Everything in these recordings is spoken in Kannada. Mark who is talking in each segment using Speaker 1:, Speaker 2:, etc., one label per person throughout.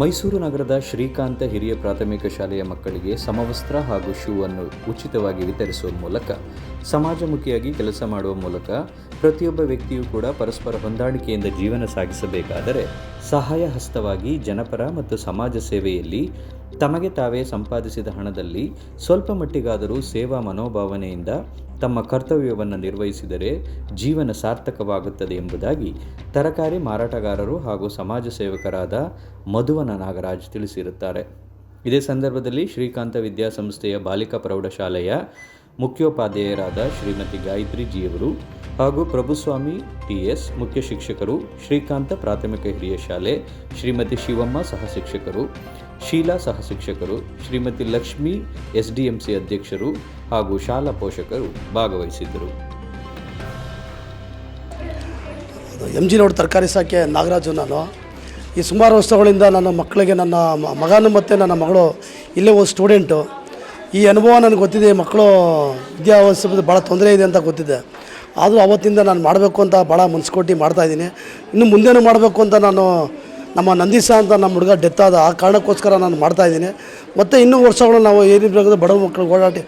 Speaker 1: ಮೈಸೂರು ನಗರದ ಶ್ರೀಕಾಂತ ಹಿರಿಯ ಪ್ರಾಥಮಿಕ ಶಾಲೆಯ ಮಕ್ಕಳಿಗೆ ಸಮವಸ್ತ್ರ ಹಾಗೂ ಶೂ ಅನ್ನು ಉಚಿತವಾಗಿ ವಿತರಿಸುವ ಮೂಲಕ, ಸಮಾಜಮುಖಿಯಾಗಿ ಕೆಲಸ ಮಾಡುವ ಮೂಲಕ ಪ್ರತಿಯೊಬ್ಬ ವ್ಯಕ್ತಿಯೂ ಕೂಡ ಪರಸ್ಪರ ಹೊಂದಾಣಿಕೆಯಿಂದ ಜೀವನ ಸಾಗಿಸಬೇಕಾದರೆ ಸಹಾಯ ಹಸ್ತವಾಗಿ ಜನಪರ ಮತ್ತು ಸಮಾಜ ಸೇವೆಯಲ್ಲಿ ತಮಗೆ ತಾವೇ ಸಂಪಾದಿಸಿದ ಹಣದಲ್ಲಿ ಸ್ವಲ್ಪ ಮಟ್ಟಿಗಾದರೂ ಸೇವಾ ಮನೋಭಾವನೆಯಿಂದ ತಮ್ಮ ಕರ್ತವ್ಯವನ್ನು ನಿರ್ವಹಿಸಿದರೆ ಜೀವನ ಸಾರ್ಥಕವಾಗುತ್ತದೆ ಎಂಬುದಾಗಿ ತರಕಾರಿ ಮಾರಾಟಗಾರರು ಹಾಗೂ ಸಮಾಜ ಸೇವಕರಾದ ಮಧುವನ ನಾಗರಾಜ್ ತಿಳಿಸಿರುತ್ತಾರೆ. ಇದೇ ಸಂದರ್ಭದಲ್ಲಿ ಶ್ರೀಕಾಂತ ವಿದ್ಯಾಸಂಸ್ಥೆಯ ಬಾಲಿಕಾ ಪ್ರೌಢಶಾಲೆಯ ಮುಖ್ಯೋಪಾಧ್ಯಾಯರಾದ ಶ್ರೀಮತಿ ಗಾಯತ್ರಿ ಜಿಯವರು ಹಾಗೂ ಪ್ರಭುಸ್ವಾಮಿ ಟಿಎಸ್ ಮುಖ್ಯ ಶಿಕ್ಷಕರು ಶ್ರೀಕಾಂತ ಪ್ರಾಥಮಿಕ ಹಿರಿಯ ಶಾಲೆ, ಶ್ರೀಮತಿ ಶಿವಮ್ಮ ಸಹ ಶಿಕ್ಷಕರು ಶೀಲಾ ಸಹ ಶಿಕ್ಷಕರು, ಶ್ರೀಮತಿ ಲಕ್ಷ್ಮಿ ಎಸ್ಡಿಎಂಸಿ ಅಧ್ಯಕ್ಷರು ಹಾಗೂ ಶಾಲಾ ಪೋಷಕರು ಭಾಗವಹಿಸಿದ್ದರು.
Speaker 2: ಎಂ ಜಿ ರೋಡ್ ತರಕಾರಿ ಸಾಕೆ ನಾಗರಾಜು ನಾನು. ಈ ಸುಮಾರು ವರ್ಷಗಳಿಂದ ನನ್ನ ಮಕ್ಕಳಿಗೆ ನನ್ನ ಮಗನು ಮತ್ತು ನನ್ನ ಮಗಳು ಇಲ್ಲೇ ಒಂದು ಸ್ಟೂಡೆಂಟು. ಈ ಅನುಭವ ನನಗೆ ಗೊತ್ತಿದೆ ಮಕ್ಕಳು ವಿದ್ಯಾಭ್ಯಾಸ ಭಾಳ ತೊಂದರೆ ಇದೆ ಅಂತ ಗೊತ್ತಿದೆ. ಆದರೂ ಅವತ್ತಿಂದ ನಾನು ಮಾಡಬೇಕು ಅಂತ ಭಾಳ ಮುನ್ಸ್ಕೊಟ್ಟು ಮಾಡ್ತಾಯಿದ್ದೀನಿ ಇನ್ನು ಮುಂದೇನು ಮಾಡಬೇಕು ಅಂತ ನಾನು ನಮ್ಮ ನಂದಿಸ ಅಂತ ನಮ್ಮ ಹುಡುಗ ಡೆತ್ ಆದ ಆ ಕಾರಣಕ್ಕೋಸ್ಕರ ನಾನು ಮಾಡ್ತಾಯಿದ್ದೀನಿ ಮತ್ತು ಇನ್ನೂ ವರ್ಷಗಳು ನಾವು ಏನಿರಬೇಕು ಬಡ ಮಕ್ಕಳು ಓಡಾಟ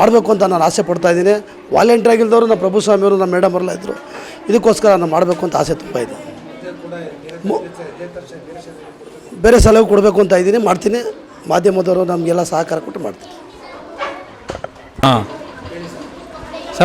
Speaker 2: ಮಾಡಬೇಕು ಅಂತ ನಾನು ಆಸೆ ಪಡ್ತಾಯಿದ್ದೀನಿ ವಾಲಂಟಿಯರ್ ಆಗಿಲ್ದವರು ನಮ್ಮ ಪ್ರಭು ಸ್ವಾಮಿಯವರು ನಮ್ಮ ಮೇಡಮ್ ಅವರೆಲ್ಲ ಇದ್ದರು ಇದಕ್ಕೋಸ್ಕರ ನಾನು ಮಾಡಬೇಕು ಅಂತ ಆಸೆ ತುಂಬ ಇದೆ. ಬೇರೆ ಸಲಹೆ ಕೊಡಬೇಕು ಅಂತ ಇದ್ದೀನಿ, ಮಾಡ್ತೀನಿ. ಮಾಧ್ಯಮದವರು ನಮಗೆಲ್ಲ ಸಹಕಾರ ಕೊಟ್ಟು ಮಾಡ್ತೀನಿ.
Speaker 3: ಹಾಂ.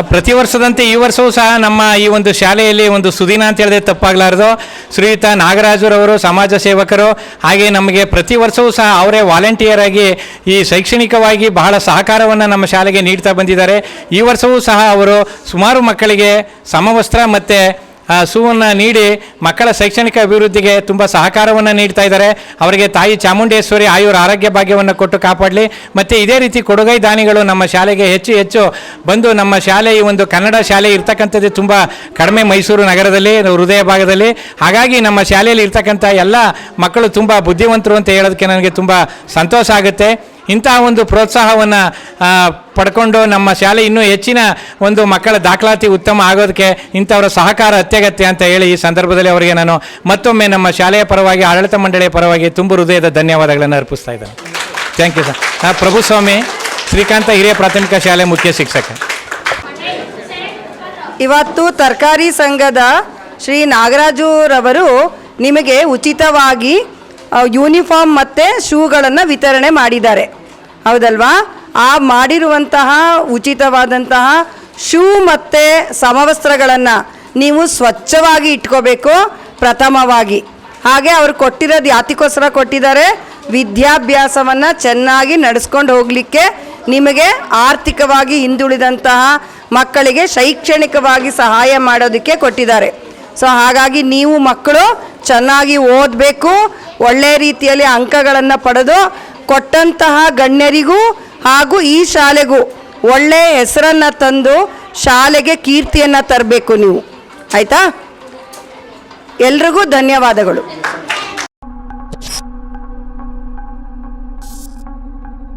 Speaker 3: ಪ್ರತಿ ವರ್ಷದಂತೆ ಈ ವರ್ಷವೂ ಸಹ ನಮ್ಮ ಈ ಒಂದು ಶಾಲೆಯಲ್ಲಿ ಒಂದು ಸುದಿನ ಅಂತ ಹೇಳಿದ್ರೆ ತಪ್ಪಾಗಲಾರ್ದು. ಶ್ರೀಯುತ ನಾಗರಾಜುರವರು, ಸಮಾಜ ಸೇವಕರು, ಹಾಗೆ ನಮಗೆ ಪ್ರತಿ ವರ್ಷವೂ ಸಹ ಅವರೇ ವಾಲಂಟಿಯರ್ ಆಗಿ ಈ ಶೈಕ್ಷಣಿಕವಾಗಿ ಬಹಳ ಸಹಕಾರವನ್ನು ನಮ್ಮ ಶಾಲೆಗೆ ನೀಡ್ತಾ ಬಂದಿದ್ದಾರೆ. ಈ ವರ್ಷವೂ ಸಹ ಅವರು ಸುಮಾರು ಮಕ್ಕಳಿಗೆ ಸಮವಸ್ತ್ರ ಮತ್ತು ಸುವನ್ನು ನೀಡಿ ಮಕ್ಕಳ ಶೈಕ್ಷಣಿಕ ಅಭಿವೃದ್ಧಿಗೆ ತುಂಬ ಸಹಕಾರವನ್ನು ನೀಡ್ತಾ ಇದ್ದಾರೆ. ಅವರಿಗೆ ತಾಯಿ ಚಾಮುಂಡೇಶ್ವರಿ ಆಯುರ ಆರೋಗ್ಯ ಭಾಗ್ಯವನ್ನು ಕೊಟ್ಟು ಕಾಪಾಡಲಿ. ಮತ್ತು ಇದೇ ರೀತಿ ಕೊಡುಗೈ ದಾನಿಗಳು ನಮ್ಮ ಶಾಲೆಗೆ ಹೆಚ್ಚು ಹೆಚ್ಚು ಬಂದು ನಮ್ಮ ಶಾಲೆ, ಈ ಒಂದು ಕನ್ನಡ ಶಾಲೆ ಇರ್ತಕ್ಕಂಥದ್ದು ತುಂಬ ಕಡಿಮೆ ಮೈಸೂರು ನಗರದಲ್ಲಿ, ಹೃದಯ ಭಾಗದಲ್ಲಿ. ಹಾಗಾಗಿ ನಮ್ಮ ಶಾಲೆಯಲ್ಲಿ ಇರ್ತಕ್ಕಂಥ ಎಲ್ಲ ಮಕ್ಕಳು ತುಂಬ ಬುದ್ಧಿವಂತರು ಅಂತ ಹೇಳೋದಕ್ಕೆ ನನಗೆ ತುಂಬ ಸಂತೋಷ ಆಗುತ್ತೆ. ಇಂತಹ ಒಂದು ಪ್ರೋತ್ಸಾಹವನ್ನು ಪಡ್ಕೊಂಡು ನಮ್ಮ ಶಾಲೆ ಇನ್ನೂ ಹೆಚ್ಚಿನ ಒಂದು ಮಕ್ಕಳ ದಾಖಲಾತಿ ಉತ್ತಮ ಆಗೋದಕ್ಕೆ ಇಂಥವರ ಸಹಕಾರ ಅತ್ಯಗತ್ಯ ಅಂತ ಹೇಳಿ ಈ ಸಂದರ್ಭದಲ್ಲಿ ಅವರಿಗೆ ನಾನು ಮತ್ತೊಮ್ಮೆ ನಮ್ಮ ಶಾಲೆಯ ಪರವಾಗಿ, ಆಡಳಿತ ಮಂಡಳಿಯ ಪರವಾಗಿ ತುಂಬ ಹೃದಯದ ಧನ್ಯವಾದಗಳನ್ನು ಅರ್ಪಿಸ್ತಾ ಇದ್ದೇನೆ. ಥ್ಯಾಂಕ್ ಯು ಸರ್ ನಾ ಪ್ರಭುಸ್ವಾಮಿ, ಶ್ರೀಕಾಂತ ಹಿರಿಯ ಪ್ರಾಥಮಿಕ ಶಾಲೆ ಮುಖ್ಯ ಶಿಕ್ಷಕ.
Speaker 4: ಇವತ್ತು ತರಕಾರಿ ಸಂಘದ ಶ್ರೀ ನಾಗರಾಜುರವರು ನಿಮಗೆ ಉಚಿತವಾಗಿ ಯೂನಿಫಾರ್ಮ್ ಮತ್ತು ಶೂಗಳನ್ನು ವಿತರಣೆ ಮಾಡಿದ್ದಾರೆ. ಹೌದಲ್ವಾ? ಆ ಮಾಡಿರುವಂತಹ ಉಚಿತವಾದಂತಹ ಶೂ ಮತ್ತು ಸಮವಸ್ತ್ರಗಳನ್ನು ನೀವು ಸ್ವಚ್ಛವಾಗಿ ಇಟ್ಕೋಬೇಕು, ಪ್ರಥಮವಾಗಿ. ಹಾಗೆ ಅವರು ಕೊಟ್ಟಿರೋದು ಯಾತಿಗೋಸ್ಕರ ಕೊಟ್ಟಿದ್ದಾರೆ. ವಿದ್ಯಾಭ್ಯಾಸವನ್ನು ಚೆನ್ನಾಗಿ ನಡೆಸ್ಕೊಂಡು ಹೋಗಲಿಕ್ಕೆ ನಿಮಗೆ ಆರ್ಥಿಕವಾಗಿ ಹಿಂದುಳಿದಂತಹ ಮಕ್ಕಳಿಗೆ ಶೈಕ್ಷಣಿಕವಾಗಿ ಸಹಾಯ ಮಾಡೋದಕ್ಕೆ ಕೊಟ್ಟಿದ್ದಾರೆ. ಸೊ ಹಾಗಾಗಿ ನೀವು ಮಕ್ಕಳು ಚೆನ್ನಾಗಿ ಓದಬೇಕು ಒಳ್ಳೆಯ ರೀತಿಯಲ್ಲಿ ಅಂಕಗಳನ್ನು ಪಡೆದು ಕೊಟ್ಟಂತಹ ಗಣ್ಯರಿಗೂ ಹಾಗೂ ಈ ಶಾಲೆಗೂ ಒಳ್ಳೆಯ ಹೆಸರನ್ನು ತಂದು ಶಾಲೆಗೆ ಕೀರ್ತಿಯನ್ನು ತರಬೇಕು ನೀವು. ಆಯಿತಾ? ಎಲ್ರಿಗೂ ಧನ್ಯವಾದಗಳು.